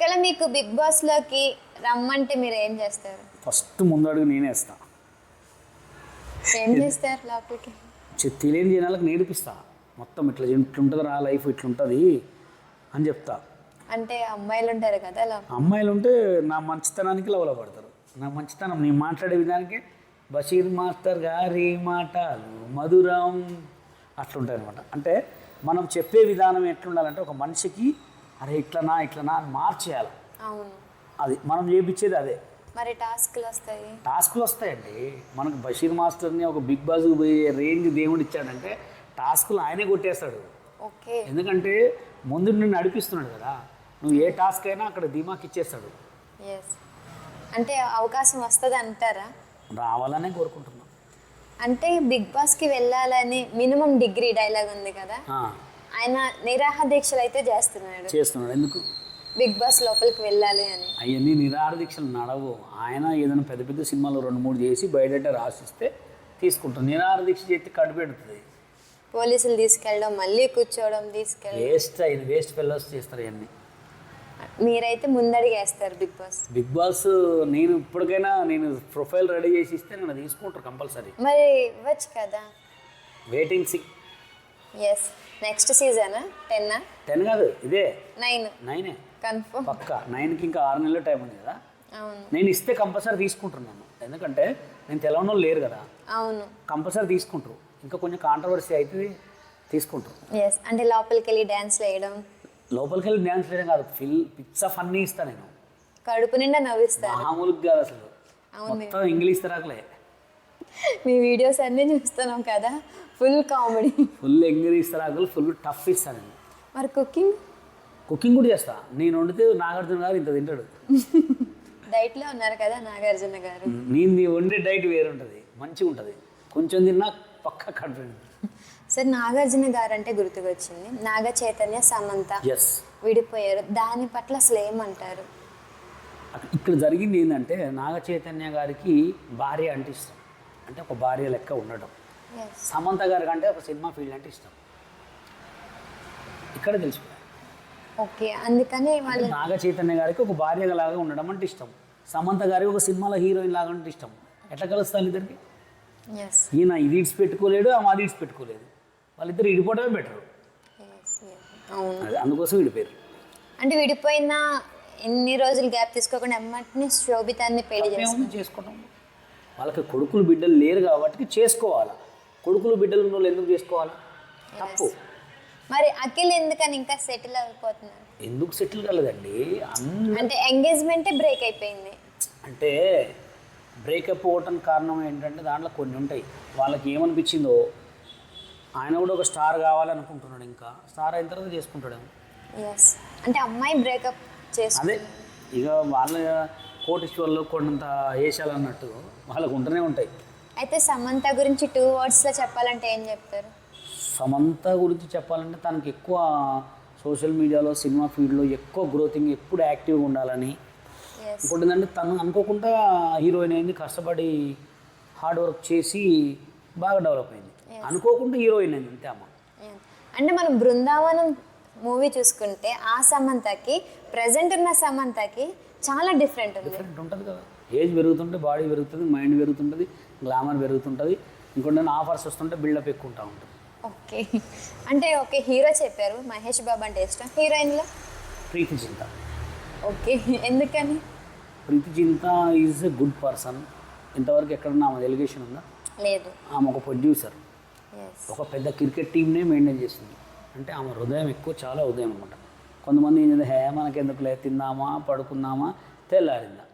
ఒకవేళ మీకు బిగ్ బాస్లోకి రమ్మంటే మీరు ఏం చేస్తారు? ఫస్ట్ ముందడుగు నేనే వేస్తా. ఏం చేస్తారు లోపలికి? తెలియని జనాలకు నేర్పిస్తా. మొత్తం ఇట్లా ఇట్లుంటుంది రా లైఫ్ ఇట్లుంటుంది అని చెప్తా. అంటే అమ్మాయిలు ఉంటారు కదా అలా అమ్మాయిలు ఉంటే నా మంచితనానికి లవల పడతారు. నా మంచితనం నేను మాట్లాడే విధానికి బషీర్ మాస్టర్ గారి మాటలు మధురం అట్లుంటాయి అనమాట అంటే మనం చెప్పే విధానం ఎట్లుండాలంటే ఒక మనిషికి అరే ఇట్లనా ఇట్లనా అని మార్చేయాలి. అవును. అది మనం చేపించేది అదే. మరి టాస్క్లు వస్తాయి? టాస్క్లు వస్తాయండి. మనకు బషీర్ మాస్టర్ని ఒక బిగ్ బాస్కి పోయే రేంజ్ దేవుడు ఇచ్చాడంటే టాస్కులు ఆయనే కొట్టేస్తాడు. ఓకే. ఎందుకంటే ముందు నిన్ను నడిపిస్తున్నాడు కదా. నువ్వు ఏ టాస్క్ అయినా అక్కడ ధీమాకి ఇచ్చేస్తాడు. అంటే అవకాశం వస్తుంది అంటారా? రావాలనే కోరుకుంటున్నాం. అంటే బిగ్ బాస్కి వెళ్ళాలని మినిమం డిగ్రీ డైలాగ్ ఉంది కదా. ఆయన నిరాహ దీక్షలు అయితే చేస్తున్నాడు. చేస్తున్నాడు. ఎందుకు? బిగ్ బాస్ లోపలికి వెళ్ళాలి అని. అవన్నీ నిరాహార దీక్షలు నడవు. ఆయన ఏదైనా పెద్ద పెద్ద సినిమాలు రెండు మూడు చేసి బయట రాసిస్తే తీసుకుంటాం నిరాహార దీక్ష చేస్తే కడుపు పెడుతుంది. పోలీసులు తీసుకెళ్ళడం మళ్ళీ కూర్చోవడం తీసుకెళ్ళడం. వేస్ట్ అయింది. వేస్ట్ ఫెలోస్ చేస్తారు ఇవన్నీ. మీరైతే ముందడిగేస్తారు బిగ్ బాస్. బిగ్ బాస్ నేను ఇప్పటికైనా నేను ప్రొఫైల్ రెడీ చేసి ఇస్తే నన్ను తీసుకుంటారు కంపల్సరీ. మరి ఇవ్వచ్చు కదా? Waiting C S next season ten ten కాదు ఇదే. నైన్ నైనే కన్ఫర్మ్ పక్క. నైన్కి ఇంకా ఆరు నెలల టైం ఉంది కదా? అవును. నేను ఇస్తే కంపల్సరీ తీసుకుంటున్నాను. ఎందుకంటే నేను వాళ్ళు లేరు కదా? అవును. కంపల్సరీ తీసుకుంటారు. ఇంకా కొంచెం కాంట్రవర్సీ అవుతుంది తీసుకుంటారు. ఎస్ అంటే లోపలికి వెళ్ళి డ్యాన్స్ వేయడం? లోపలికి వెళ్ళి డ్యాన్స్ వేయడం కాదు. ఫిల్ పిచ్చ ఫన్నీ ఇస్తా నేను. కడుపు నిండా నవ్విస్తారు మామూలుగా కాదు అసలు. అవును. మొత్తం ఇంగ్లీష్ తరాకులే. మీ వీడియోస్ అన్నీ చూస్తున్నాం కదా ఫుల్ కామెడీ ఫుల్ ఇంగ్లీష్ తరాకులు ఫుల్ టఫ్ ఇస్తాను నేను మరి కుకింగ్ కుకింగ్ కూడా చేస్తా. నేను వండితే నాగార్జున గారు ఇంత తింటాడు. డైట్లో ఉన్నారు కదా నాగార్జున గారు. నేను నీ వండే డైట్ వేరు ఉంటుంది మంచిగా ఉంటుంది. కొంచెం తిన్నా పక్క కడుపు సార్ నాగార్జున గారు అంటే గుర్తుకొచ్చింది. నాగ చైతన్య సమంత విడిపోయారు. దాని పట్ల అసలు ఏమంటారు? ఇక్కడ జరిగింది ఏంటంటే నాగ చైతన్య గారికి భార్య అంటే ఇష్టం. అంటే ఒక భార్య లెక్క ఉండడం సమంత గారికి అంటే ఒక సినిమా ఫీల్డ్ అంటే ఇష్టం. ఇక్కడ తెలిసిపోయింది ఓకే అందుకని వాళ్ళు నాగ చైతన్య గారికి ఒక భార్య లాగా ఉండడం అంటే ఇష్టం. సమంత గారికి ఒక సినిమాలో హీరోయిన్ లాగా అంటే ఇష్టం. ఎట్లా కలుస్తాను ఇద్దరికి? ఈయన ఇది ఇడిచి పెట్టుకోలేడు ఆమె అది ఇడిచి పెట్టుకోలేదు. వాళ్ళిద్దరు ఇడిపోవడమే బెటర్ అందుకోసం విడిపోయారు అంటే విడిపోయిన ఎన్ని రోజులు గ్యాప్ తీసుకోకుండా ఎమ్మటిని శోభితాన్ని పెళ్ళి చేసుకోవడం వాళ్ళకి కొడుకులు బిడ్డలు లేరు కాబట్టి చేసుకోవాలి? కొడుకులు బిడ్డలు ఉన్న వాళ్ళు ఎందుకు చేసుకోవాలి? తప్పు. మరి అఖిల్ ఎందుకని ఇంకా సెటిల్ అయిపోతున్నారు? ఎందుకు సెటిల్ కాలేదండి? అంటే ఎంగేజ్మెంటే బ్రేక్ అయిపోయింది. అంటే బ్రేకప్ అవ్వటానికి కారణం ఏంటంటే దాంట్లో కొన్ని ఉంటాయి. వాళ్ళకి ఏమనిపించిందో ఆయన కూడా ఒక స్టార్ కావాలనుకుంటున్నాడు ఇంకా. స్టార్ అయిన తర్వాత చేసుకుంటాడేమో. ఎస్ అంటే అమ్మాయి బ్రేకప్ చేసు అదే. ఇక వాళ్ళ కోటీశ్వర్లో కొండంత వేసాలన్నట్టు వాళ్ళకు ఉంటూనే ఉంటాయి. అయితే సమంత గురించి టూ వర్డ్స్లో చెప్పాలంటే ఏం చెప్తారు? సమంత గురించి చెప్పాలంటే తనకి ఎక్కువ సోషల్ మీడియాలో సినిమా ఫీల్డ్లో ఎక్కువ గ్రోతింగ్ ఎప్పుడు యాక్టివ్గా ఉండాలని. ఇంకోటి ఏంటంటే తను అనుకోకుండా హీరోయిన్ అయింది కష్టపడి హార్డ్ వర్క్ చేసి బాగా డెవలప్ అయింది. అనుకోకుండా హీరోయిన్ అయింది అంతే అమ్మ. అంటే మనం బృందావనం మూవీ చూసుకుంటే ఆ సమంతకి ప్రజెంట్ ఉన్న సమంతకి చాలా డిఫరెంట్ డిఫరెంట్ ఉంటుంది కదా. ఏజ్ పెరుగుతుంటే బాడీ పెరుగుతుంది మైండ్ పెరుగుతుంటుంది గ్లామర్ పెరుగుతుంటుంది. ఇంకోటి ఆఫర్స్ వస్తుంటే బిల్డప్ ఎక్కువ ఉంటా ఉంటుంది. ఓకే. అంటే ఓకే హీరో చెప్పారు మహేష్ బాబు అంటే ఇష్టం. హీరోయిన్లో? ప్రీతి చింత. ఓకే. ఎందుకని? ప్రీతి చింత ఈజ్ ఎ గుడ్ పర్సన్ ఇంతవరకు ఎక్కడన్నా ఆమె ఎలిగేషన్ ఉందా? లేదు. ఆమె ఒక ప్రొడ్యూసర్ ఒక పెద్ద క్రికెట్ టీంనే మెయింటైన్ చేస్తుంది. అంటే ఆమె హృదయం ఎక్కువ చాలా హృదయం అనమాట కొంతమంది ఏం చేస్తే హే మనకెందుకులే తిందామా పడుకుందామా? తెల్లారిందా.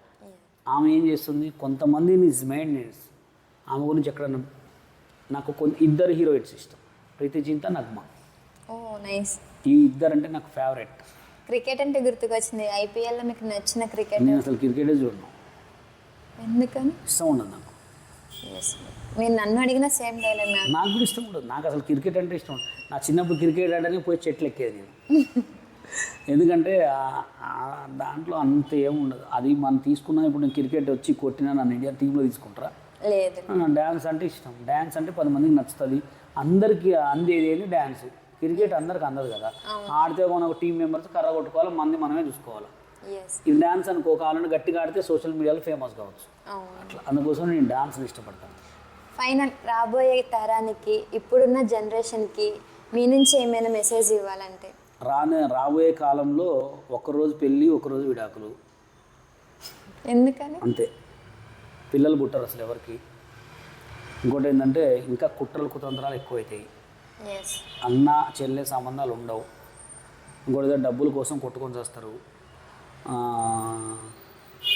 ఆమె ఏం చేస్తుంది కొంతమందిని మెయింటెనెన్స్ ఆమె గురించి ఎక్కడన్నా నాకు కొన్ని ఇద్దరు హీరోయిన్స్ ఇష్టం ప్రీతి చింత నగ్మ. ఓ నైస్. ఈ ఇద్దరు అంటే నాకు ఫేవరెట్. క్రికెట్ అంటే గుర్తుకొచ్చింది ఐపీఎల్లో మీకు నచ్చిన క్రికెట్? నేను అసలు క్రికెటే చూడను. ఎందుకని? ఇష్టం ఉండదు నాకు. మీరు నన్ను అడిగిన సేమ్ డైలాగ్ నాకు. కూడా ఇష్టం ఉండదు. నాకు అసలు క్రికెట్ అంటే ఇష్టం. నా చిన్నప్పుడు క్రికెట్ ఆడని పోయి చెట్లు ఎక్కేది నేను. ఎందుకంటే దాంట్లో అంత ఏముండదు అది మనం తీసుకున్నా ఇప్పుడు నేను క్రికెట్ వచ్చి కొట్టినా నన్ను ఇండియా టీంలో తీసుకుంటారా? లేదు. డ్యాన్స్ అంటే ఇష్టం. డ్యాన్స్ అంటే పది మందికి నచ్చుతుంది. అందరికీ అందేది ఏంటి డ్యాన్స్ క్రికెట్ అందరికి అందదు కదా. ఆడితే మన ఒక టీం మెంబర్స్ కర్ర కొట్టుకోవాలి మంది మనమే చూసుకోవాలి. ఇది డ్యాన్స్ అనుకో కావాలని గట్టిగా ఆడితే సోషల్ మీడియాలో ఫేమస్ కావచ్చు. అట్లా. అందుకోసం నేను డాన్స్ని ఇష్టపడతాను. ఫైనల్ రాబోయే తరానికి ఇప్పుడున్న జనరేషన్కి మీ నుంచి ఏమైనా మెసేజ్ ఇవ్వాలంటే? రానే రాబోయే కాలంలో ఒకరోజు పెళ్ళి ఒకరోజు విడాకులు. ఎందుకని? అంతే. పిల్లలు పుట్టరు అసలు ఎవరికి. ఇంకోటి ఏంటంటే ఇంకా కుట్రలు కుతంత్రాలు ఎక్కువైతాయి. అన్న చెల్లె సంబంధాలు ఉండవు. ఇంకోటి డబ్బుల కోసం కొట్టుకొని చేస్తారు.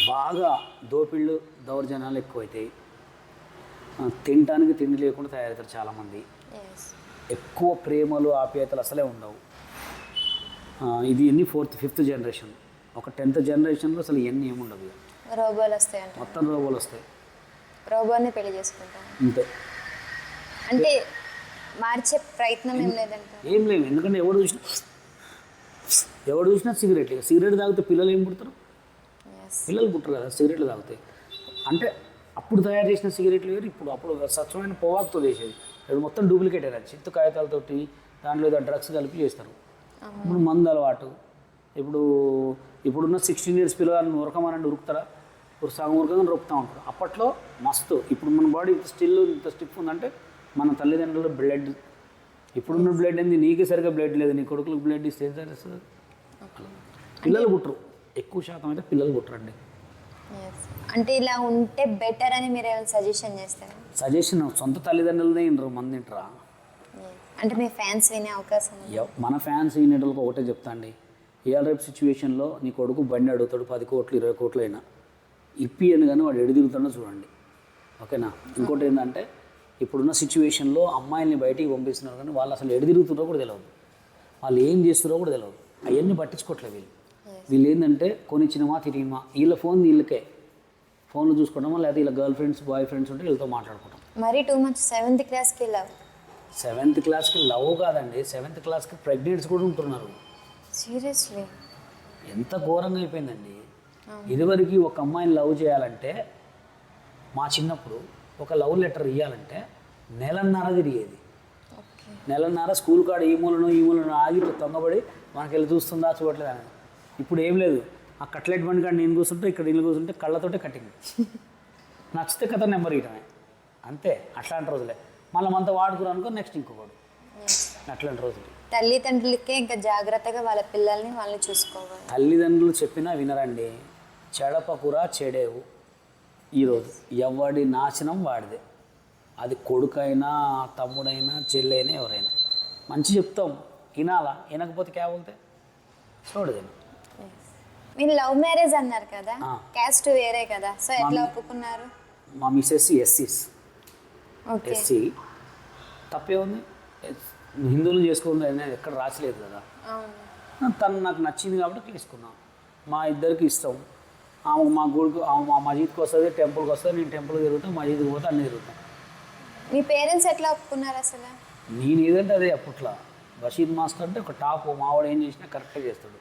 బాగా దోపిళ్ళు దౌర్జన్యాలు ఎక్కువైతాయి. తినటానికి తిండి లేకుండా తయారవుతారు చాలామంది. ఎక్కువ ప్రేమలు ఆప్యాయతలు అసలే ఉండవు. ఇది ఎన్ని? Fourth fifth generation. ఒక టెన్త్ జనరేషన్లో అసలు ఇవన్నీ ఏముండవు ఇక. రోబోలు వస్తాయంట మొత్తం రోబోలు వస్తాయి. రోబోని పెళ్ళి చేసుకుంటాం. అంతే. అంటే మార్చే ప్రయత్నం ఏం లేదంట. ఏం లేవు ఎందుకంటే ఎవడు చూసినా ఎవడు చూసినా సిగరెట్. సిగరెట్ తాగితే పిల్లలు ఏం పుడతారు? పిల్లలు పుట్టరు కదా సిగరెట్లు తాగుతాయి అంటే అప్పుడు తయారు చేసిన సిగరెట్లు వేరు ఇప్పుడు అప్పుడు స్వచ్ఛమైన పొగాకుతో చేసేది. ఇప్పుడు మొత్తం డూప్లికేట్ అయ్యారు చిత్తు కాగితాలతోటి దాంట్లో ఏదో డ్రగ్స్ కలిపి చేస్తారు. ఇప్పుడు మందు అలవాటు. ఇప్పుడు ఇప్పుడున్న సిక్స్టీన్ ఇయర్స్ పిల్లగాన్ని ఉరకమనండి ఉరుకుతారా? ఇప్పుడు సగం ఉరకగా రొక్కుతూ ఉంటారు. అప్పట్లో మస్తు. ఇప్పుడు మన బాడీ స్టిల్ ఇంత స్టిఫ్ ఉందంటే మన తల్లిదండ్రుల బ్లడ్ ఇప్పుడున్న బ్లడ్ ఏంది? నీకే సరిగా బ్లడ్ లేదు. నీ కొడుకులకు బ్లడ్ ఇస్తే ఏం పిల్లలు పుట్టరు. ఎక్కువ శాతం అయితే పిల్లలు పుట్టరండి. అంటే ఇలా ఉంటే బెటర్ అని మీరు ఏమైనా సజెషన్ చేస్తారా? సజెషన్ సొంత తల్లిదండ్రులనే వినరు మంది Yes. అంటే మీ ఫ్యాన్స్ వినే అవకాశం మన ఫ్యాన్స్ వినేటోళ్ళకి ఒకటే చెప్తా అండి ఇవాళ రేపు సిచ్యువేషన్లో నీ కొడుకు బండి అడుగుతాడు పది కోట్లు ఇరవై కోట్లు అయినా ఇప్పి అని కానీ వాడు ఎడు తిరుగుతాడో చూడండి. ఓకేనా? ఇంకోటి ఏంటంటే ఇప్పుడున్న సిచ్యువేషన్లో అమ్మాయిల్ని బయటికి పంపిస్తున్నారు కానీ వాళ్ళు అసలు ఎడు తిరుగుతున్నారో కూడా తెలియదు వాళ్ళు ఏం చేస్తున్నారో కూడా తెలియదు అవన్నీ పట్టించుకోవట్లేదు వీళ్ళు. వీళ్ళు ఏంటంటే కొనిచ్చినమా తిరిగిమా వీళ్ళ ఫోన్ వీళ్ళకే. ఫోన్లు చూసుకోవడమా లేదా వీళ్ళ గర్ల్ ఫ్రెండ్స్ బాయ్ ఫ్రెండ్స్ ఉంటే వీళ్ళతో మాట్లాడుకుంటాం. మరీ టూ మచ్ సెవెంత్ క్లాస్కి లవ్ సెవెంత్ క్లాస్కి లవ్ కాదండి. సెవెంత్ క్లాస్కి ప్రెగ్నెంట్స్ కూడా ఉంటున్నారు. సీరియస్లీ. ఎంత ఘోరంగా అయిపోయిందండి. ఇదివరకు ఒక అమ్మాయిని లవ్ చేయాలంటే మా చిన్నప్పుడు ఒక లవ్ లెటర్ ఇవ్వాలంటే నెలన్నర తిరిగేది. నెలన్నర స్కూల్ కాడ ఈ మూలను ఈ మూలను ఆగి తొంగబడి మనకి వెళ్ళి చూస్తుందా చూడట్లేదు అని. ఇప్పుడు ఏం లేదు. ఆ కట్లెట్ బండి కాడ నేను కూర్చుంటే ఇక్కడ ఇల్లు కూర్చుంటే కళ్ళతోటే కట్టింగ్ నచ్చితే కథ నెంబర్ ఇవ్వడమే అంతే. అట్లాంటి రోజులే. మళ్ళీ మనతో వాడుకురు అనుకో నెక్స్ట్ ఇంకొకడు. అట్లాంటి రోజులు. తల్లిదండ్రులకే ఇంకా జాగ్రత్తగా వాళ్ళ పిల్లల్ని వాళ్ళని చూసుకోవాలి. తల్లిదండ్రులు చెప్పినా వినరండి. చెడపకుర చెడేవు. ఈరోజు ఎవడి నాశనం వాడిదే. అది కొడుకైనా తమ్ముడైనా చెల్లైనా ఎవరైనా. మంచి చెప్తాం. వినాలా? వినకపోతే కేవలితే చూడదేమో మీరు లవ్ మ్యారేజ్ అన్నారు కదా. క్యాస్ట్ వేరే కదా? సో ఎట్లా ఒప్పుకున్నారు? మా మిస్సెస్ ఎస్సీస్ ఎస్సీ. తప్పే ఉంది. హిందువులు చేసుకోండి అనేది ఎక్కడ రాసలేదు కదా. తను నాకు నచ్చింది కాబట్టి తీసుకున్నాం. మా ఇద్దరికి ఇష్టం. ఆమె మా గుడికి ఆమె మా మసీద్కి వస్తుంది టెంపుల్కి వస్తుంది నేను టెంపుల్కి తిరుగుతాను మసీద్కి పోతే అన్నీ తిరుగుతాం. మీ పేరెంట్స్ ఎట్లా ఒప్పుకున్నారు అసలు? నేను ఏదంటే అదే అప్పట్లో. బషీద్ మాస్టర్ అంటే ఒక టాప్ మావాడు ఏం చేసినా కరెక్ట్గా చేస్తాడు.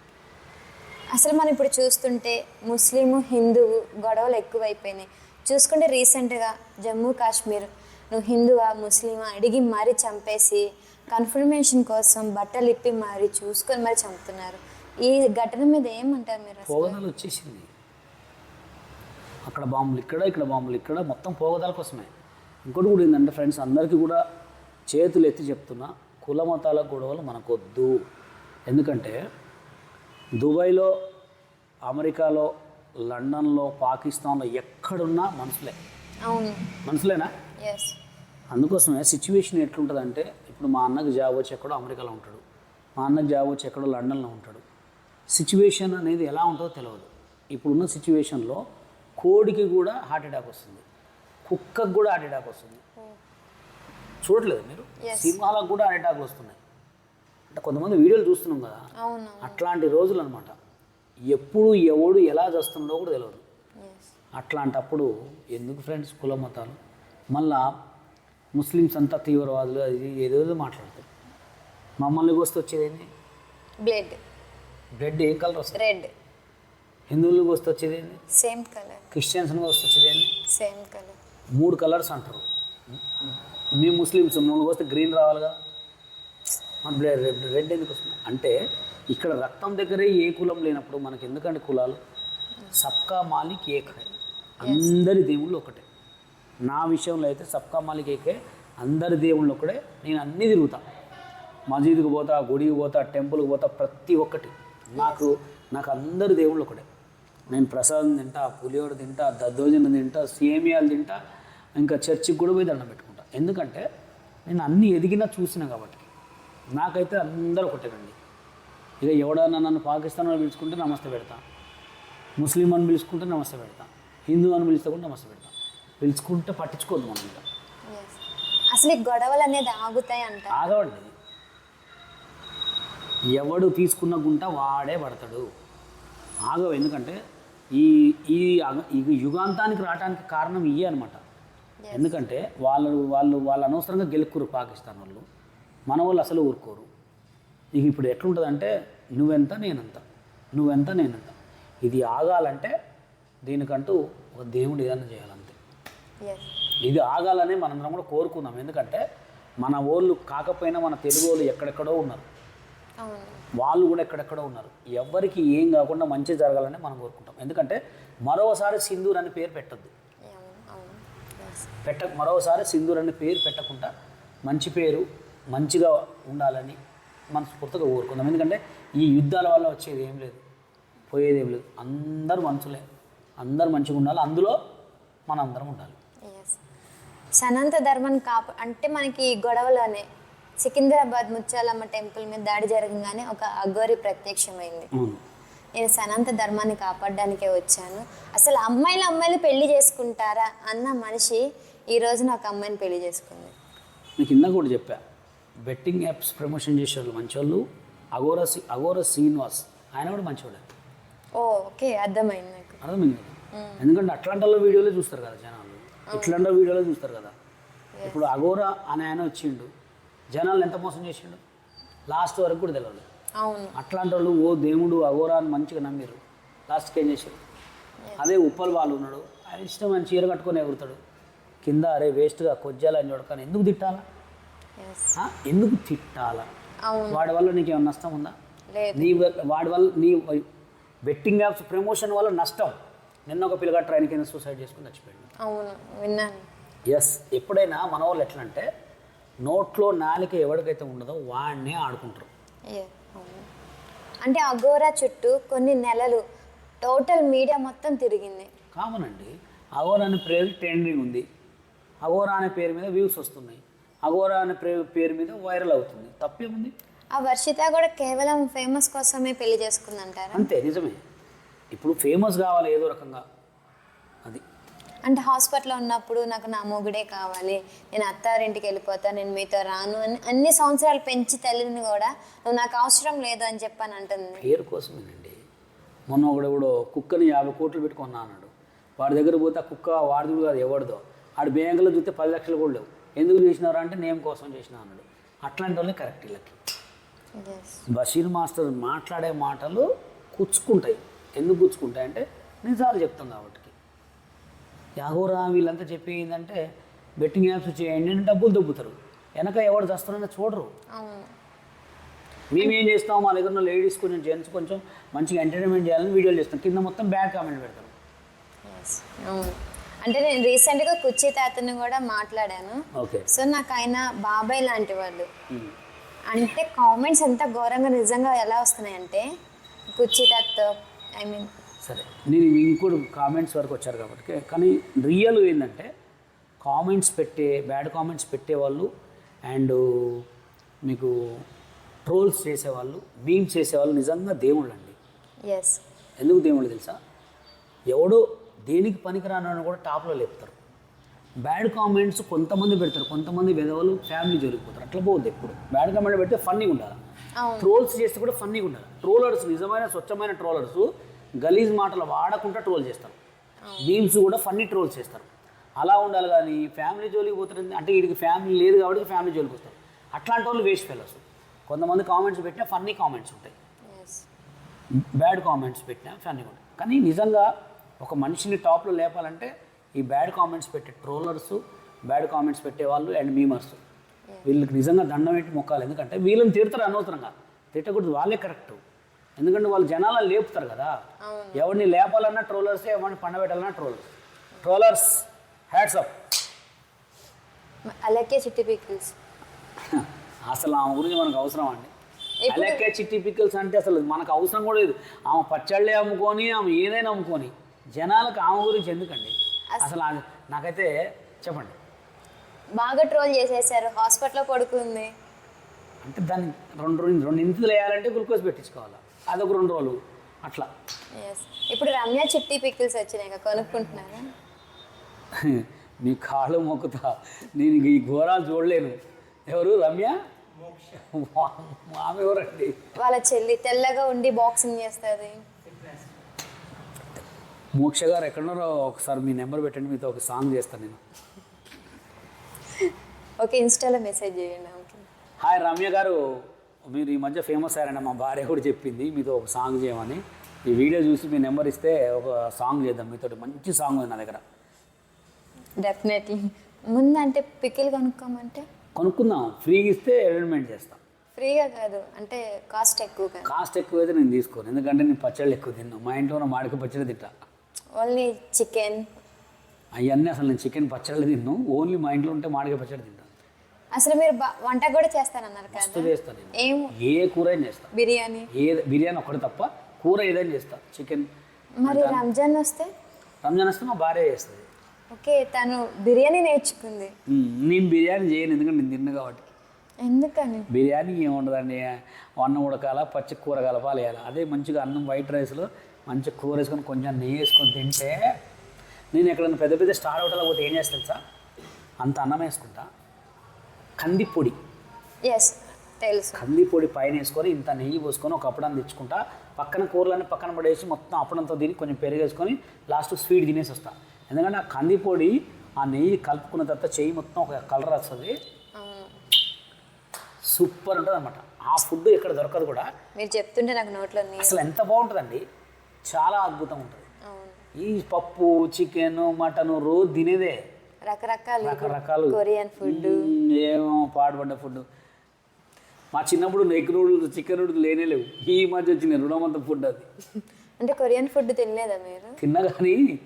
అసలు మనం ఇప్పుడు చూస్తుంటే ముస్లిము హిందువు గొడవలు ఎక్కువైపోయినాయి. చూసుకుంటే రీసెంట్గా జమ్మూ కాశ్మీర్ నువ్వు హిందువా ముస్లిమా అడిగి మరీ చంపేసి కన్ఫర్మేషన్ కోసం బట్టలు ఇప్పి మరీ చూసుకొని మరి చంపుతున్నారు. ఈ ఘటన మీద ఏమంటారు మీరు పోగదాలు వచ్చేసింది. అక్కడ బాంబులు ఇక్కడ ఇక్కడ బాంబులు ఇక్కడ మొత్తం పోగదాల కోసమే. ఇంకోటి కూడా ఏంటంటే ఫ్రెండ్స్ అందరికీ కూడా చేతులు ఎత్తి చెప్తున్నా కుల మతాల గొడవలు మనకొద్దు. ఎందుకంటే దుబాయ్లో అమెరికాలో లండన్లో పాకిస్తాన్లో ఎక్కడున్నా మనుషులే అవును. మనుషులేనా అందుకోసమే సిచ్యువేషన్ ఎట్లుంటుందంటే ఇప్పుడు మా అన్నకు జాబ్ వచ్చి ఎక్కడో అమెరికాలో ఉంటాడు. మా అన్నకు జాబ్ వచ్చి ఎక్కడో లండన్లో ఉంటాడు. సిచ్యువేషన్ అనేది ఎలా ఉంటుందో తెలియదు ఇప్పుడున్న సిచ్యువేషన్లో కోడికి కూడా హార్ట్ అటాక్ వస్తుంది. కుక్కకు కూడా హార్ట్ అటాక్ వస్తుంది. చూడట్లేదు మీరు? Yes. సింహాలకు కూడా హార్ట్ అటాక్లు వస్తున్నాయి. అంటే కొంతమంది వీడియోలు చూస్తున్నాం కదా? అట్లాంటి రోజులు అనమాట ఎప్పుడు ఎవడు ఎలా చేస్తున్నాడో కూడా తెలియదు అట్లాంటప్పుడు ఎందుకు ఫ్రెండ్స్ కుల మతాలు? మళ్ళా ముస్లిమ్స్ అంతా తీవ్రవాదులు అది ఏదేదో మాట్లాడతారు. మమ్మల్ని వస్తే వచ్చేది బ్లడ్ బ్లడ్ ఏం కలర్ వస్తుంది? రెడ్ హిందువులకు వస్తే వచ్చేది సేమ్ కలర్ క్రిస్టియన్స్కి వస్తే వచ్చేది సేమ్ కలర్ మూడు కలర్స్ అంటారు. మీ ముస్లిమ్స్ మమ్మల్ని వస్తే గ్రీన్ రావాలి కదా మన బ్లడ్ రెడ్ రెడ్ ఎందుకు వస్తుంది? అంటే ఇక్కడ రక్తం దగ్గరే ఏ కులం లేనప్పుడు మనకి ఎందుకంటే కులాలు? సబ్కా మాలిక్ ఏక్ అందరి దేవుళ్ళు ఒకటే. నా విషయంలో అయితే సబ్కా మాలిక్ అందరి దేవుళ్ళు ఒక్కడే నేను అన్నీ తిరుగుతా. మసీదుకి పోతా గుడికి పోతా టెంపుల్కి పోతా ప్రతి ఒక్కటి. నాకు నాకు అందరి దేవుళ్ళు ఒకటే నేను ప్రసాదం తింటా పులిహోర తింటా దద్దోజనం తింటా సేమియాలు తింటా ఇంకా చర్చికి కూడా పోయి దండం పెట్టుకుంటా. ఎందుకంటే నేను అన్ని ఎదిగినా చూసిన కాబట్టి. నాకైతే అందరూ ఒకటేనండి ఇక ఎవడన్నా నన్ను పాకిస్తాన్ వాళ్ళు పిలుచుకుంటే నమస్తే పెడతా. ముస్లిం అని పిలుచుకుంటే నమస్తే పెడతా. హిందూ అని పిలిస్తే కూడా నమస్తే పెడతా. పిలుచుకుంటే పట్టించుకోద్దు మనం ఇంకా. అసలు ఈ గొడవలు అనేది ఆగుతాయి అంట. ఆగవండి. ఎవడు తీసుకున్న గుంట వాడే పడతాడు. ఆగవు ఎందుకంటే ఈ ఈ ఈ యుగాంతానికి రావడానికి కారణం ఇయే అనమాట ఎందుకంటే వాళ్ళు వాళ్ళు వాళ్ళు అనవసరంగా గెలుక్కురు పాకిస్తాన్ వాళ్ళు. మన వాళ్ళు అసలు ఊరుకోరు. ఇక ఇప్పుడు ఎట్లుంటుందంటే నువ్వెంత నేనంత నువ్వెంత నేనంత. ఇది ఆగాలంటే దీనికంటూ ఒక దేవుడు ఏదైనా ఎస్ ఇది ఆగాలని మనందరం కూడా కోరుకుందాం. ఎందుకంటే మన వాళ్ళు కాకపోయినా మన తెలుగు వాళ్ళు ఎక్కడెక్కడో ఉన్నారు. వాళ్ళు కూడా ఎక్కడెక్కడో ఉన్నారు. ఎవరికి ఏం కాకుండా మంచి జరగాలని మనం కోరుకుంటాం. ఎందుకంటే మరోసారి సింధూర్ అని పేరు పెట్టద్దు. పెట్ట మరోసారి సింధూర్ అనే పేరు పెట్టకుండా మంచి పేరు మంచిగా ఉండాలని మనస్ఫూర్తిగా కోరుకుందాం. ఎందుకంటే ఈ యుద్ధాల వల్ల వచ్చేది ఏం లేదు. పోయేది ఏం లేదు. అందరూ మనుషులే. అందరూ మంచిగా ఉండాలి. అందులో మనందరం ఉండాలి. సనాంత ధర్మాన్ని కాప అంటే మనకి ఈ గొడవలోనే సికింద్రాబాద్ ముత్యాలమ్మ టెంపుల్ మీద దాడి జరగగానే ఒక అఘోరి ప్రత్యక్షమైంది. నేను సనాంత ధర్మాన్ని కాపాడడానికే వచ్చాను. అసలు అమ్మాయిలు అమ్మాయిలు పెళ్ళి చేసుకుంటారా అన్న మనిషి ఈ రోజున ఒక అమ్మాయిని పెళ్ళి చేసుకుంది. మీకు ఇందాక కూడా చెప్పా. బెట్టింగ్ యాప్స్ ప్రమోషన్ చేసేవాళ్ళు మంచోళ్ళు. అగోరా సి అగోరా శ్రీనివాస్ ఆయన కూడా మంచివాడే ఓ ఓకే అర్థమైంది నాకు. అర్థమైంది ఎందుకంటే అట్లాంటి వీడియోలే చూస్తారు కదా జనాలు ఇట్లాంటి వీడియోలే చూస్తారు కదా. ఇప్పుడు అగోరా అని ఆయన వచ్చిండు. జనాలు ఎంత మోసం చేసిండు? లాస్ట్ వరకు కూడా తెలియదు అవును. అట్లాంటి వాళ్ళు ఓ దేవుడు అగోరా అని మంచిగా నమ్మిరు. లాస్ట్కి ఏం చేశారు? అదే ఉప్పల్ వాళ్ళు ఉన్నాడు. ఆయన ఇష్టం ఆయన చీర కట్టుకొని ఎగురుతాడు. కింద అరే వేస్ట్గా కొజ్జాలని చూడకాని ఎందుకు తిట్టాలా? ఎందుకు తిట్టాలా? వాడి వల్ల నీకు ఏమైనా నష్టం ఉందా? నీ వాడి వల్ల నీ బెట్టింగ్ యాప్స్ ప్రమోషన్ వల్ల నష్టం. నిన్న ఒక పిల్లగా ట్రైన్ కింద సూసైడ్ చేసుకుని చచ్చిపోయాడు. అవును విన్నాను. ఎస్ ఎప్పుడైనా మన వాళ్ళు ఎట్లా అంటే నోట్లో నాలిక ఎవరికైతే ఉండదో వాడినే ఆడుకుంటారు. అంటే అఘోరా చుట్టూ కొన్ని నెలలు టోటల్ మీడియా మొత్తం తిరిగింది. కామన్ అండి అగోరా అనే పేరు ట్రెండింగ్ ఉంది. అగోరా అనే పేరు మీద వ్యూస్ వస్తున్నాయి. అగోరా అనే ప్రే- మీద వైరల్ అవుతుంది. తప్పేముంది? ఆ వర్షిత కూడా కేవలం ఫేమస్ కోసమే పెళ్ళి చేసుకుందంటారా? అంతే నిజమే. ఇప్పుడు ఫేమస్ కావాలి ఏదో రకంగా. అంటే హాస్పిటల్లో ఉన్నప్పుడు నాకు నా మొగుడే కావాలి నేను అత్తారింటికి వెళ్ళిపోతా నేను మీతో రాను అని అన్ని సంవత్సరాలు పెంచి తల్లిని కూడా నువ్వు నాకు అవసరం లేదు అని చెప్పని అంటుంది. పేరు కోసమేనండి. మొన్న ఒకడెవడో కుక్కని యాభై కోట్లు పెట్టి కొన్నా అన్నాడు. వాడి దగ్గర పోతే ఆ కుక్క వాడిది కాదు ఎవరిదో. ఆడు బ్యాంకులో చూస్తే పది లక్షలు కూడా లేవు. ఎందుకు చేసినారు అంటే నేమ్ కోసం చేసిన అన్నాడు. అట్లాంటి వాళ్ళే కరెక్ట్ వీళ్ళకి. బషీర్ మాస్టర్ మాట్లాడే మాటలు కుచ్చుకుంటాయి. ఎందుకు కుచ్చుకుంటాయి అంటే నిజాలు చెప్తాం కాబట్టి. యాగోరా వీళ్ళంతా చెప్పి ఏంటంటే బెట్టింగ్ యాప్స్ చేయండి అని డబ్బులు దొబ్బుతారు. వెనక ఎవడు చేస్తారని చూడరు. మేము ఏం చేస్తాం? మా దగ్గర ఉన్న లేడీస్ కొంచెం జెంట్స్ కొంచెం మంచిగా ఎంటర్టైన్మెంట్ చేయాలని వీడియోలు చేస్తాం కింద మొత్తం బ్యాడ్ కామెంట్ పెడతారు. అంటే నేను రీసెంట్గా కుర్చీ తాతని కూడా మాట్లాడాను. ఓకే. సో నాకు ఆయన బాబాయ్ లాంటి వాళ్ళు. అంటే కామెంట్స్ ఎంత ఘోరంగా నిజంగా ఎలా వస్తున్నాయంటే కుర్చీ తాత ఐ మీన్ సరే. నేను ఇంకోటి కామెంట్స్ వరకు వచ్చారు కాబట్టి కానీ రియల్ ఏంటంటే కామెంట్స్ పెట్టే బ్యాడ్ కామెంట్స్ పెట్టేవాళ్ళు అండ్ మీకు ట్రోల్స్ చేసేవాళ్ళు బీమ్స్ చేసేవాళ్ళు నిజంగా దేవుళ్ళు అండి ఎస్ ఎందుకు దేవుళ్ళు తెలుసా? ఎవడో దేనికి పనికిరానని కూడా టాప్లో లేపుతారు. బ్యాడ్ కామెంట్స్ కొంతమంది పెడతారు కొంతమంది విధవలు ఫ్యామిలీ జరిగిపోతారు అట్లా పోవద్దు ఎప్పుడు. బ్యాడ్ కామెంట్ పెడితే ఫన్నీగా ఉండాలి? ట్రోల్స్ చేస్తే కూడా ఫన్నీగా ఉండాలి? ట్రోలర్స్ నిజమైన స్వచ్ఛమైన ట్రోలర్స్ గలీజ్ మాటలు వాడకుండా ట్రోల్ చేస్తారు. మీమ్స్ కూడా ఫన్నీ ట్రోల్స్ చేస్తారు. అలా ఉండాలి కానీ ఫ్యామిలీ జోలికి పోతారు అంటే వీడికి ఫ్యామిలీ లేదు కాబట్టి ఫ్యామిలీ జోలికి వస్తారు. అట్లాంటి వాళ్ళు వేస్ట్ ఫెలోస్. కొంతమంది కామెంట్స్ పెట్టినా ఫన్నీ కామెంట్స్ ఉంటాయి. బ్యాడ్ కామెంట్స్ పెట్టినా ఫన్నీ ఉంటాయి. కానీ నిజంగా ఒక మనిషిని టాప్లో లేపాలంటే ఈ బ్యాడ్ కామెంట్స్ పెట్టే ట్రోలర్స్ బ్యాడ్ కామెంట్స్ పెట్టేవాళ్ళు అండ్ మీమర్స్. వీళ్ళకి నిజంగా దండం పెట్టి మొక్కాలి. ఎందుకంటే వీళ్ళని తిడతారు అనవసరంగా. తిట్టకూడదు. వాళ్ళే కరెక్ట్. ఎందుకంటే వాళ్ళు జనాలను లేపుతారు కదా. ఎవరిని లేపాలన్నా ట్రోలర్స్ ఎవరిని పండబెట్టాలన్నా ట్రోలర్స్. Trollers hats up. అలాగే చిట్టి పికిల్స్. అసలు ఆమె గురించి మనకు అవసరం అండి? అలాగే చిట్టి పిక్కల్స్ అంటే అసలు మనకు అవసరం కూడా లేదు. ఆమె పచ్చళ్ళే అమ్ముకొని ఆమె ఏదైనా అమ్ముకొని జనాలకు ఆమె గురించి ఎందుకండి? అసలు నాకైతే చెప్పండి. బాగా ట్రోల్ చేసేసారు. హాస్పిటల్లో పడుకుంది. అంటే దాన్ని రెండు రెండు రెండు ఇంచులు వేయాలంటే గ్లూకోజ్ పెట్టించుకోవాలి? అదొక రెండు రోజులు. అట్లా. ఇప్పుడు రమ్య చిట్టి పికిల్స్ వచ్చినాయి కదా, కొనుక్కుంటున్నారా? నీ కాళ్ళు మొక్కుతా. నేను ఈ ఘోరాలు చూడలేను. ఎవరు? రమ్య? ఆమె ఎవరండి? వాళ్ళ చెల్లి తెల్లగా ఉండి బాక్సింగ్ చేస్తుంది. మోక్ష గారు ఎక్కడున్నారో ఒకసారి మీ నెంబర్ పెట్టండి మీతో ఒక సాంగ్ చేస్తాను నేను. ఓకే ఇన్స్టాలో మెసేజ్ చేయండి హాయ్ రమ్య గారు. మీరు ఈ మధ్య ఫేమస్ అయ్యారండి మా భార్య కూడా చెప్పింది మీతో ఒక సాంగ్ చేయమని. ఈ వీడియో చూసి మీ నెంబర్ ఇస్తే ఒక సాంగ్ చేద్దాం మీతో మంచి సాంగ్ ఉంది నా దగ్గర. డెఫినెట్లీ ముందు అంటే పికిల్ కొనుక్కోమంటే? కొనుక్కుందాం ఫ్రీగా ఇస్తే అరేంజ్మెంట్ చేస్తాం. ఫ్రీగా కాదు అంటే కాస్ట్ ఎక్కువ కాస్ట్ ఎక్కువ అయితే నేను తీసుకోను ఎందుకంటే నేను పచ్చళ్ళు ఎక్కువ తిన్నాను మా ఇంట్లో ఉన్న మాడిక పచ్చడి తింటా. ఓన్లీ చికెన్ అవన్నీ అసలు నేను చికెన్ పచ్చళ్ళు తిన్ను ఓన్లీ మా ఇంట్లో ఉంటే మాడిక పచ్చడి తింటాను అసలు మీరు బా- వంట కూడా చేస్తానన్నారు మస్తు కదా చేస్తాను నేను. ఏం? ఏ కూర అయినా చేస్తా. బిర్యానీ? ఏ బిర్యానీ ఒక్కటి తప్ప కూర ఏదైనా చేస్తా. చికెన్. మరి రంజాన్ వస్తే? రంజాన్ వస్తే మా భార్య చేస్తుంది. ఓకే తను బిర్యానీ నేర్చుకుంది. నేను బిర్యానీ చేయను ఎందుకంటే నేను తిన్ను కాబట్టి. ఎందుకని? బిర్యానీ ఏముండదండి? అన్నం ఉడకాల పచ్చి కూర కలపాలి వేయాలి అదే మంచిగా అన్నం వైట్ రైస్లో మంచిగా కూర వేసుకొని కొంచెం నెయ్యి వేసుకొని తింటే నేను ఎక్కడైనా పెద్ద పెద్ద స్టార్ హోటల్ పోతే ఏం చేస్తాను సార్ అంత అన్నం వేసుకుంటా. కంది పొడి ఎస్ తెలుసు. కంది పొడి పైన వేసుకొని ఇంత నెయ్యి పోసుకొని ఒక అప్పడం తెచ్చుకుంటా. పక్కన కూరలన్నీ పక్కన పడేసి మొత్తం అప్పడంతో తిని కొంచెం పెరుగు వేసుకొని లాస్ట్ స్వీట్ తినేసి వస్తా ఎందుకంటే ఆ కంది పొడి ఆ నెయ్యి కలుపుకున్న తర్వాత చెయ్యి మొత్తం ఒక కలర్ వస్తుంది. సూపర్ ఉంటుంది అనమాట ఆ ఫుడ్ ఎక్కడ దొరకదు కూడా. మీరు చెప్తుంటే నాకు నోట్లో అసలు ఎంత బాగుంటుందండి. చాలా అద్భుతం ఉంటుంది ఈ పప్పు చికెన్ మటన్ రోజు తినేదే. రకరకాలు రకరకాలు. Korean food. ఏమో పాడుపడ్డ ఫుడ్. మా చిన్నప్పుడు ఎగ్ నూడిల్స్ చికెన్ నూడిల్స్ లేనే లేవు. ఈ మధ్య వచ్చినాయి రుణమంత ఫుడ్ అది. అంటే కొరియన్ ఫుడ్ తినలేదా మీరు? తిన్నా కానీ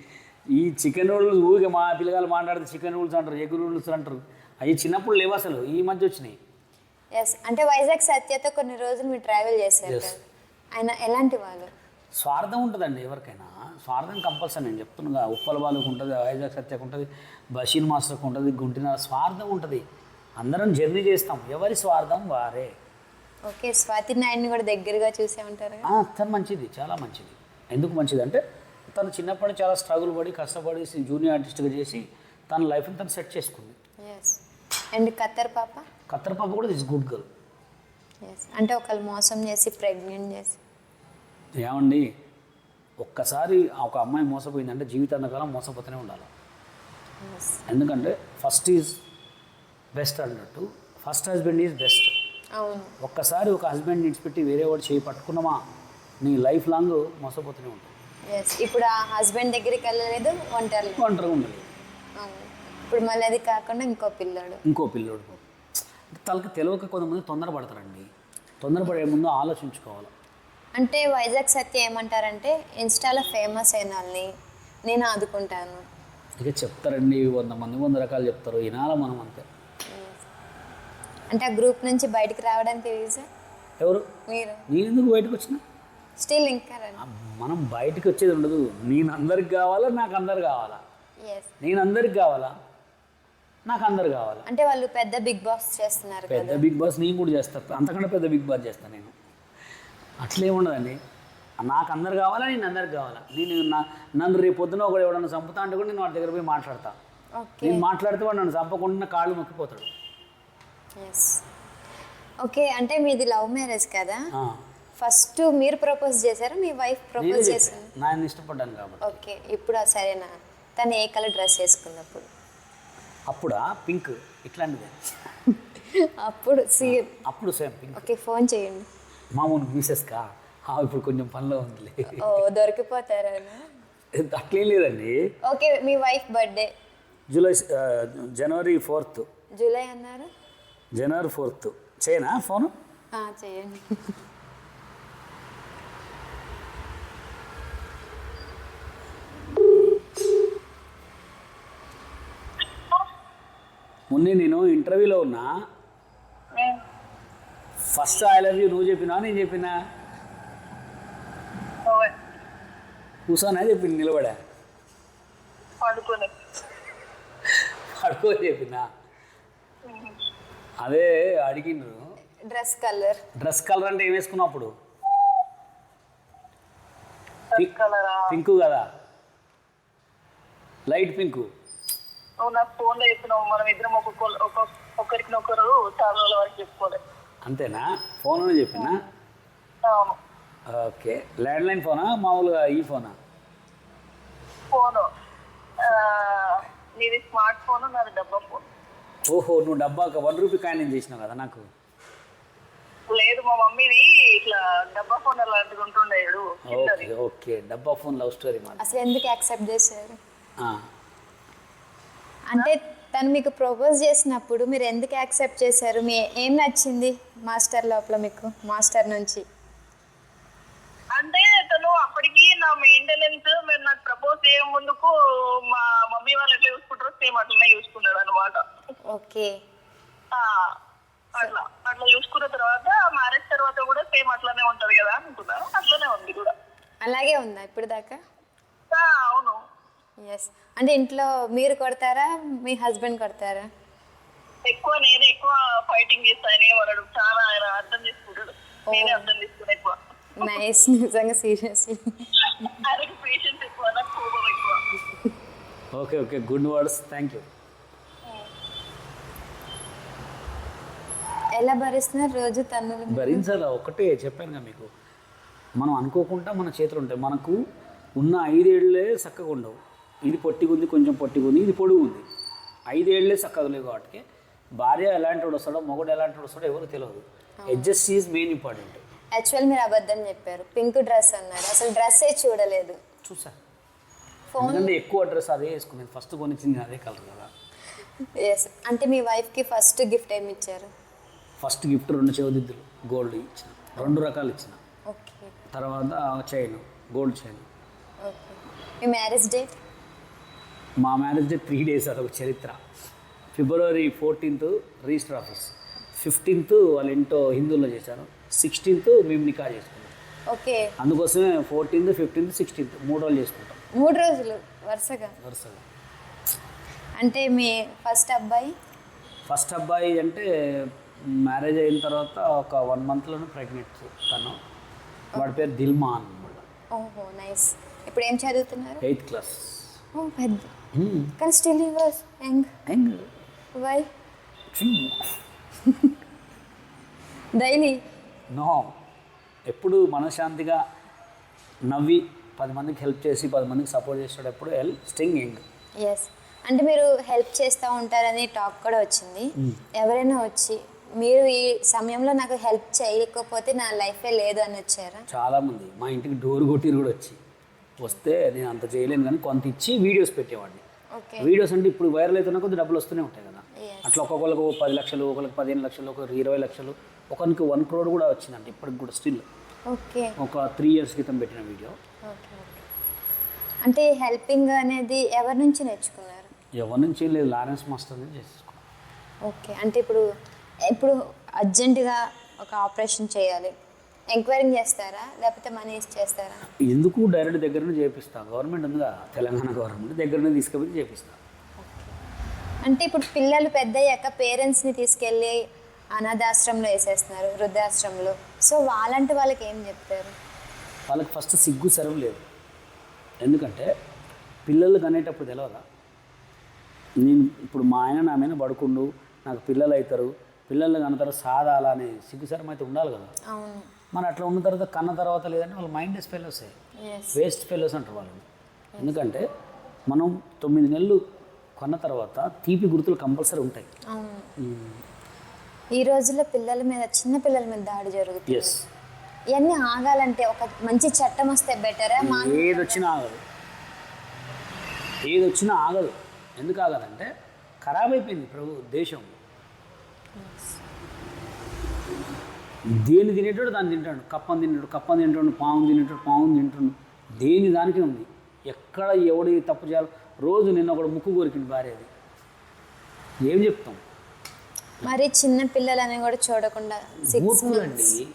ఈ చికెన్ నూడిల్స్ ఊరికే మా పిల్లగాలు మాట్లాడితే చికెన్ నూడిల్స్ అంటారు ఎగ్ నూడిల్స్ అంటారు. అవి చిన్నప్పుడు లేవు అసలు ఈ మధ్య వచ్చినాయి. ఎస్ అంటే వైజాగ్ సత్యతో కొన్ని రోజులు మీరు ట్రావెల్ చేశారు. ఆయన ఎలాంటి వాళ్ళు? స్వార్థం ఉంటుందండి ఎవరికైనా. స్వార్థం కంపల్సరీ నేను చెప్తున్నా. ఉప్పల వాళ్ళకు ఉంటుంది వైజాగ్ సత్యకు ఉంటుంది బషీర్ మాస్టర్కి ఉంటుంది గుంటిన స్వార్థం ఉంటుంది. అందరం జర్నీ చేస్తాం. ఎవరి స్వార్థం వారే. ఓకే స్వాతి నాయుడిని కూడా దగ్గరగా చూసే ఉంటారు తను మంచిది చాలా మంచిది. ఎందుకు మంచిది అంటే తను చిన్నప్పటి చాలా స్ట్రగుల్ పడి కష్టపడి జూనియర్ ఆర్టిస్ట్గా చేసి తన లైఫ్ని తను సెట్ చేసుకుంది. అండ్ కత్తర్ పాప? కత్తర్ పాప కూడా ఇస్ గుడ్ గర్ల్ అంటే ఒకళ్ళు మోసం చేసి ప్రెగ్నెంట్ చేసి. ఏమండి? ఒక్కసారి ఒక అమ్మాయి మోసపోయిందంటే జీవితాంతకాలం మోసపోతూనే ఉండాలి. ఎందుకంటే ఫస్ట్ ఈజ్ బెస్ట్ అన్నట్టు ఫస్ట్ హస్బెండ్ ఈజ్ బెస్ట్. ఒక్కసారి ఒక హస్బెండ్ విడిచిపెట్టి వేరే వాడు చేయి పట్టుకున్నామా నీ లైఫ్ లాంగ్ మోసపోతూనే ఉంటుంది. ఇప్పుడు ఆ హస్బెండ్ దగ్గరికి వెళ్ళలేదు ఒంటరి ఒంటరిగా ఉండదు ఇప్పుడు మళ్ళీ అది కాకుండా ఇంకో పిల్లాడు. ఇంకో పిల్లోడు. తలకి తెలియక కొంతమంది తొందరపడతారండి. తొందరపడే ముందు ఆలోచించుకోవాలి. అంటే వైజాగ్ సత్య ఏమంటారంటే ఇన్స్టాలో ఫేమస్ అయిన వాళ్ళని నేను ఆదుకుంటాను. ఇక చెప్తారండి వంద మంది వంద రకాలు చెప్తారు వినాల మనం అంతే. అంటే ఆ గ్రూప్ నుంచి బయటికి రావడానికి రీజన్? ఎవరు? మీరు. నేను ఎందుకు బయటకు వచ్చిన? స్టిల్ ఇంకా మనం బయటకు వచ్చేది ఉండదు. నేను అందరికి కావాలా నాకు అందరు కావాలా? నేను అందరికి కావాలా? నాకు అందరు కావాలా? అంటే వాళ్ళు పెద్ద బిగ్ బాస్ చేస్తున్నారు పెద్ద బిగ్ బాస్ నేను కూడా చేస్తాను అంతకంటే పెద్ద బిగ్ బాస్ చేస్తాను నేను. అట్లే ఉండదండి. నాకు అందరు కావాలా నేను అందరికి కావాలా? నేను నా నన్ను రేపు పొద్దున ఒకడు ఎవడన్నా చంపుతా అంటే కూడా నేను వాడి దగ్గర పోయి మాట్లాడతా. ఓకే. నేను మాట్లాడితే వాడు నన్ను చంపకుండా కాళ్ళు మొక్కిపోతాడు. ఓకే అంటే మీది లవ్ మ్యారేజ్ కదా? ఫస్ట్ మీరు ప్రపోజ్ చేశారా? మీ వైఫ్ నేనే ప్రపోజ్ చెప్పాను నాయన ఇష్టపడ్డాను కాబట్టి. ఓకే ఇప్పుడు ఆ సరేనా? తను ఏ కలర్ డ్రెస్ వేసుకున్నప్పుడు? అప్పుడా? పింక్. ఇట్లాంటిదే. అప్పుడు సి అప్పుడు సేమ్ ఓకే ఫోన్ చేయండి. మామూలు మిసెస్కా ఇప్పుడు కొంచెం పనిలో ఉందిలే. ఓ దొరికిపోతారా అట్లే లేదండి. ఓకే మీ wife birthday. July January fourth. July అన్నారు? January fourth. చేయనా ఫోన్? చేయండి. మొన్న నేను ఇంటర్వ్యూలో ఉన్నా. ఫస్ట్ ఐ లవ్ యూ నువ్వు చెప్పినా నేను చెప్పినా. కూర్చోనా చెప్పింది నిలబడా. అడుకో చెప్పినా? అదే అడిగిండ్రు. డ్రెస్ కలర్ డ్రెస్ కలర్ అంటే ఏం వేసుకున్నావు అప్పుడు? పింకు కదా? లైట్ పింకు నాకు ఫోన్లో చెప్పినావు మనం ఇద్దరం ఒక్కొక్క ఒక్కొక్క ఒకరికి ఒకరు చాలా రోజుల వరకు చెప్పుకోలేదు అంతేనా? ఫోన్లోనే చెప్పినా? అవును. ఓకే. ల్యాండ్ లైన్ ఫోనా? మామూలుగా ఈ ఫోనా? ఫోను. నీది స్మార్ట్ ఫోన్ నాది డబ్బా ఫోన్. ఓహో నువ్వు డబ్బా వన్ రూపీ కాయిన్ చేసినావు కదా నాకు? లేదు మా మమ్మీది ఇట్లా డబ్బా ఫోన్ అలాంటిది ఉంటుండే చూడు, చిన్నది ఓకే ఓకే. డబ్బా ఫోన్ లవ్ స్టోరీ మాట అసలు ఎందుకు యాక్సెప్ట్ చేశారు? ఆ, అంటే తను మీకు ప్రపోజ్ చేసినప్పుడు మీరు ఎందుకు యాక్సెప్ట్ చేశారు? మీ ఏం నచ్చింది మాస్టర్ లోపల మీకు మాస్టర్ నుంచి? అంటే తను అప్పటికి నా మెయింటెనెన్స్ మీరు నాకు ప్రపోజ్ చేయ ముందుకు మా మమ్మీ వాళ్ళు ఎట్లా చూసుకుంటారో సేమ్ అట్లనే చూసుకున్నాడు అనమాట ఓకే. అట్లా అట్లా చూసుకున్న తర్వాత మ్యారేజ్ తర్వాత కూడా సేమ్ అట్లానే ఉంటది కదా అనుకున్నాను. అట్లనే ఉంది కూడా. అలాగే ఉందా ఇప్పుడు దాకా అవును. ఎస్ అంటే ఇంట్లో మీరు కొడతారా? మీ హస్బెండ్ కొడతారా? ఎక్కువ నేనే ఎక్కువ ఫైటింగ్ చేస్తాను ఏమన్నాడు చాలా ఆయన అర్థం చేసుకుంటాడు. నేనే అర్థం చేసుకున్నా ఎక్కువ. నైస్ నిజంగా సీరియస్లీ. ఆయనకి పేషెన్స్ ఎక్కువ. నాకు కోపం ఎక్కువ. Okay okay good words thank you ఎలా భరిస్తున్నారు రోజు తను భరించాలా? ఒకటే చెప్పాను కదా మీకు. మనం అనుకోకుండా మన చేతులు ఉంటాయి. మనకు ఉన్న ఐదేళ్ళే చక్కగా ఉండవు. ఇది పొట్టిగుంది కొంచెం పొట్టిగుంది ఇది పొడుగు ఉంది ఐదేళ్ళే చక్కగా లేవు కాబట్టి భార్య ఎలాంటి వాడు వస్తాడో మొగుడు ఎలాంటి వాడు వస్తాడో ఎవరు తెలియదు adjust is main important actual మీరు అబద్ధం చెప్పారు. పింక్ డ్రెస్ అన్నారు. అసలు డ్రెస్సే చూడలేదు. చూసా. ఫోన్ ఎందుకంటే ఎక్కువ డ్రెస్ అదే వేసుకునేది ఫస్ట్ కొనిచ్చింది అదే కలర్ కదా. ఎస్ అంటే మీ వైఫ్కి ఫస్ట్ గిఫ్ట్ ఏమి ఇచ్చారు? ఫస్ట్ గిఫ్ట్ రెండు చెవిదిద్దులు. గోల్డ్ ఇచ్చిన. రెండు రకాలు ఇచ్చిన. ఓకే తర్వాత చైన్ గోల్డ్ చైన్ ఓకే మీ మ్యారేజ్ డేట్ మా మ్యారేజ్ డే త్రీ డేస్ అదొక చరిత్ర. February fourteenth register office fifteenth వాళ్ళ ఇంటో హిందూలో చేశారు. సిక్స్టీన్త్ మేము నికా చేసుకున్నాం. ఓకే. అందుకోసమే ఫోర్టీన్త్ ఫిఫ్టీన్త్ సిక్స్టీన్త్ మూడు రోజులు చేసుకుంటాం. మూడు రోజులు వరుసగా? వరుసగా. అంటే మీ ఫస్ట్ అబ్బాయి? ఫస్ట్ అబ్బాయి అంటే మ్యారేజ్ అయిన తర్వాత ఒక వన్ మంత్లోనే ప్రెగ్నెంట్ తను. వాడి పేరు దిల్మాన్ అనమాట ఓహో నైస్ ఇప్పుడు ఏం చదువుతున్నారు? ఎయిత్ క్లాస్ ఓ పెద్ద కానీ still you was young why daily no ఎప్పుడు మనశ్శాంతిగా నవ్వి పది మందికి హెల్ప్ చేసి పది మందికి సపోర్ట్ చేసేటప్పుడు హెల్ప్ స్టింగ్ యంగ్ ఎస్ అంటే మీరు హెల్ప్ చేస్తూ ఉంటారని టాక్ కూడా వచ్చింది. ఎవరైనా వచ్చి మీరు ఈ సమయంలో నాకు హెల్ప్ చేయకపోతే నా లైఫే లేదు అని వచ్చారా? చాలామంది. మా ఇంటికి డోర్ కొట్టిరు కూడా వచ్చి. వస్తే నేను అంత చేయలేను కానీ కొంత ఇచ్చి వీడియోస్ పెట్టేవాడిని. వీడియోస్ అంటే ఇప్పుడు వైరల్ అవుతున్న కొద్ది డబ్బులు వస్తూనే ఉంటాయి కదా. అట్లా ఒక్కొక్కరికి పది లక్షలు ఒకరికి పదిహేను లక్షలు ఒకరికి ఇరవై లక్షలు ఒకరికి వన్ క్రోడ్ కూడా వచ్చిందండి ఇప్పటికి కూడా స్టిల్. ఓకే ఒక త్రీ ఇయర్స్ క్రితం పెట్టిన వీడియో. అంటే హెల్పింగ్ అనేది ఎవరి నుంచి నేర్చుకున్నారు? ఎవరి నుంచి లేదు లారెన్స్ మాస్టర్ నుంచి ఓకే అంటే ఇప్పుడు ఇప్పుడు అర్జెంటుగా ఒక ఆపరేషన్ చేయాలి. ఎంక్వైరింగ్ చేస్తారా? లేకపోతే మనీ చేస్తారా? ఎందుకు డైరెక్ట్ దగ్గర నుంచి చేపిస్తా? గవర్నమెంట్ ఉందిగా తెలంగాణ గవర్నమెంట్ దగ్గర నుంచి తీసుకెళ్ళి చేపిస్తా అంటే ఇప్పుడు పిల్లలు పెద్దయ్యాక పేరెంట్స్ని తీసుకెళ్ళి అనాథాశ్రమంలో వేసేస్తున్నారు వృద్ధాశ్రమంలో. సో వాళ్ళంటే వాళ్ళకి ఏం చెప్తారు? వాళ్ళకి ఫస్ట్ సిగ్గు సెలవు లేదు. ఎందుకంటే పిల్లలు కనేటప్పుడు తెలియదా నేను ఇప్పుడు మా ఆయన నా మీద పడుకుండు నాకు పిల్లలు అవుతారు పిల్లలు కన్న సాధాల అనే సిగ్గు శరం అయితే ఉండాలి కదా? అవును. మరి అట్లా ఉన్న తర్వాత కన్న తర్వాత లేదంటే వాళ్ళ మైండ్ డెస్ ఫెలోస్ వేస్ట్ ఫెలోస్ అంటారు వాళ్ళని. ఎందుకంటే మనం తొమ్మిది నెలలు కొన్న తర్వాత తీపి గుర్తులు కంపల్సరీ ఉంటాయి. ఈ రోజుల్లో పిల్లల మీద చిన్న పిల్లల మీద దాడి జరుగుతుంది. ఇవన్నీ ఆగాలంటే ఒక మంచి చట్టం వస్తే బెటరా? ఏది వచ్చినా ఆగదు. ఏది వచ్చినా ఆగదు. ఎందుకు ఆగదంటే ఖరాబ్ అయిపోయింది ప్రభు దేశం. దేని తినేటోడు దాన్ని తింటాడు. కప్పని తింటాడు కప్పని తింటాడు పాము తినేటోడు పాము తింటాడు. దేని దానికే ఉంది? ఎక్కడ ఎవడు తప్పు చేయాలి? రోజు నిన్న ఒకడు ముక్కు కోరికింది భార్య అది ఏం చెప్తాం? మరి చిన్న పిల్లలని కూడా చూడకుండా మూర్ఖులండి.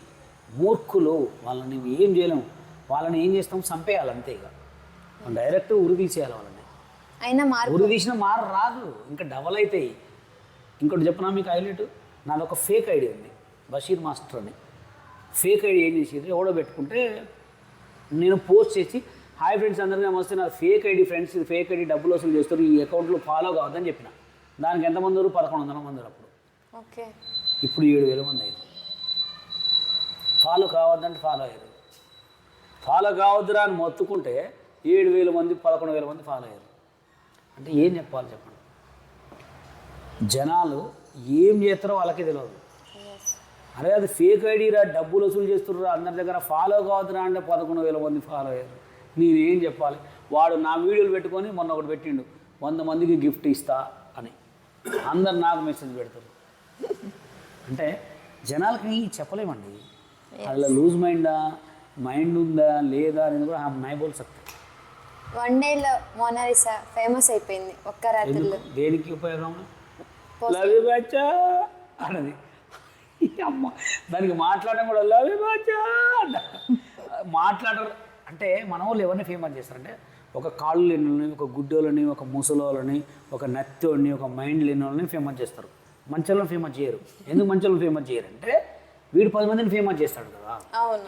మూర్ఖులు. వాళ్ళని ఏం చేయలేము. వాళ్ళని ఏం చేస్తాం? చంపేయాలి అంతే ఇక. డైరెక్ట్ ఉరి తీసేయాలి వాళ్ళని. అయినా మార్పు ఉరి తీసిన మారు రాదు. ఇంకా డబల్ అవుతాయి. ఇంకోటి చెప్పనా మీకు హైలైట్? నాది ఒక ఫేక్ ఐడి ఉంది. బషీర్ మాస్టర్ అని. ఫేక్ ఐడి ఏం చేసేది ఎవడో పెట్టుకుంటే నేను పోస్ట్ చేసి హాయ్ ఫ్రెండ్స్ అందరికీ నమస్తే. నాది fake ID friends fake ID డబ్బులు వసూలు చేస్తారు. ఈ అకౌంట్లో ఫాలో కావద్దని చెప్పిన. దానికి ఎంతమంది ఉన్నారు? పదకొండు వందల మంది అప్పుడు. ఓకే. ఇప్పుడు ఏడు వేల మంది అయ్యారు. ఫాలో కావద్దంటే ఫాలో అయ్యారు. ఫాలో కావద్దురా అని మొత్తుకుంటే ఏడు వేల మంది పదకొండు వేల మంది ఫాలో అయ్యారు. అంటే ఏం చెప్పాలి చెప్పండి? జనాలు ఏం చేస్తారో వాళ్ళకే తెలియదు. అరే అది ఫేక్ ఐడిరా డబ్బులు వసూలు చేస్తుర్రా అందరి దగ్గర ఫాలో కావద్దురా అంటే పదకొండు వేల మంది ఫాలో అయ్యారు. నేనేం చెప్పాలి? వాడు నా వీడియోలు పెట్టుకొని మొన్న ఒకటి పెట్టిండు. వంద మందికి గిఫ్ట్ ఇస్తా అని. అందరు నాకు మెసేజ్ పెడతారు. అంటే జనాలకి చెప్పలేమండి. అలా లూజ్ మైండా మైండ్ ఉందా లేదా అనేది కూడా ఆ నైబోల్ సక్తి వన్ డేలో మోనాలిసా ఫేమస్ అయిపోయింది ఒక్క రాత్రిలో. దేనికి ఉపయోగం? లవ్ అన్నది. అమ్మ దానికి మాట్లాడడం కూడా లవ్ మాట్లాడరు. అంటే మన వాళ్ళు ఎవరిని ఫేమస్ చేస్తారంటే ఒక కాళ్ళు లేని వాళ్ళని ఒక గుడ్డోళ్ళని ఒక ముసలోళ్ళని ఒక నత్తోడిని ఒక మైండ్ లేని వాళ్ళని ఫేమస్ చేస్తారు. మంచోళ్ళని ఫేమస్ చేయరు. ఎందుకు మంచోళ్ళని ఫేమస్ చేయరు అంటే వీడు పది మందిని ఫేమస్ చేస్తాడు కదా.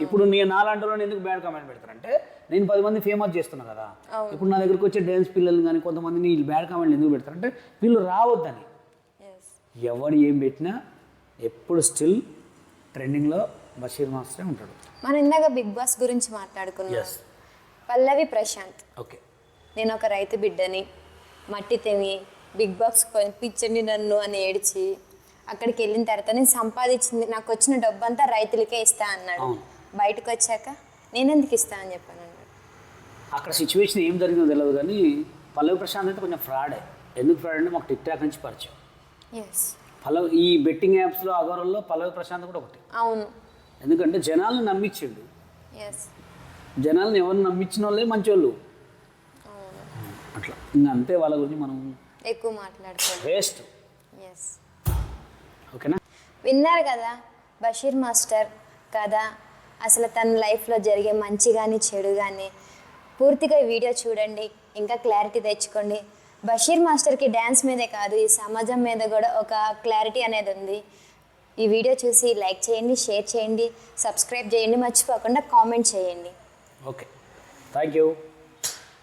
ఇప్పుడు నేను నాలాంటి వాళ్ళని ఎందుకు బ్యాడ్ కామెంట్ పెడతారంటే నేను పది మంది ఫేమస్ చేస్తున్నా కదా. ఇప్పుడు నా దగ్గరికి వచ్చే డ్యాన్స్ పిల్లలు కానీ కొంతమందిని వీళ్ళు బ్యాడ్ కామెంట్లు ఎందుకు పెడతారంటే వీళ్ళు రావద్దని. ఎవడు ఏం పెట్టినా ఎప్పుడు స్టిల్ ట్రెండింగ్లో బషీర్ మాస్టరే ఉంటాడు. మనం ఇందాక బిగ్ బాస్ గురించి మాట్లాడుకున్నాం. పల్లవి ప్రశాంత్. ఓకే. నేను ఒక రైతు బిడ్డని మట్టి తిని బిగ్ బాక్స్ పంపించండి నన్ను అని ఏడ్చి అక్కడికి వెళ్ళిన తర్వాత నేను సంపాదించింది నాకు వచ్చిన డబ్బు అంతా రైతులకే ఇస్తా అన్నాడు. బయటకు వచ్చాక నేనెందుకు ఇస్తా అని చెప్పాను అన్నాడు. అక్కడ సిచ్యువేషన్ ఏం జరిగిందో తెలియదు కానీ పల్లవి ప్రశాంత్ అయితే కొంచెం ఫ్రాడే. ఎందుకు ఫ్రాడ్ అంటే మాకు టిక్ టాక్ నుంచి పరిచయం. ఎస్ పల్లవి ఈ బెట్టింగ్ యాప్స్లో అగోరంలో పల్లవి ప్రశాంత్ కూడా ఒకటి. అవును. ఎందుకంటే జనాలను నమ్మించిండు. జనాలను ఎవరిని నమ్మించిన వాళ్ళే మంచోళ్ళు అట్లా. ఇంకా అంతే వాళ్ళ గురించి మనం ఎక్కువ మాట్లాడుకోండి వేస్ట్. ఓకేనా? విన్నారు కదా బషీర్ మాస్టర్ కదా అసలు తన లైఫ్లో జరిగే మంచి కానీ చెడు కానీ పూర్తిగా ఈ వీడియో చూడండి ఇంకా క్లారిటీ తెచ్చుకోండి. బషీర్ మాస్టర్కి డ్యాన్స్ మీదే కాదు ఈ సమాజం మీద కూడా ఒక క్లారిటీ అనేది ఉంది. ఈ వీడియో చూసి లైక్ చేయండి షేర్ చేయండి సబ్స్క్రైబ్ చేయండి మర్చిపోకుండా కామెంట్ చేయండి. ఓకే. Thank you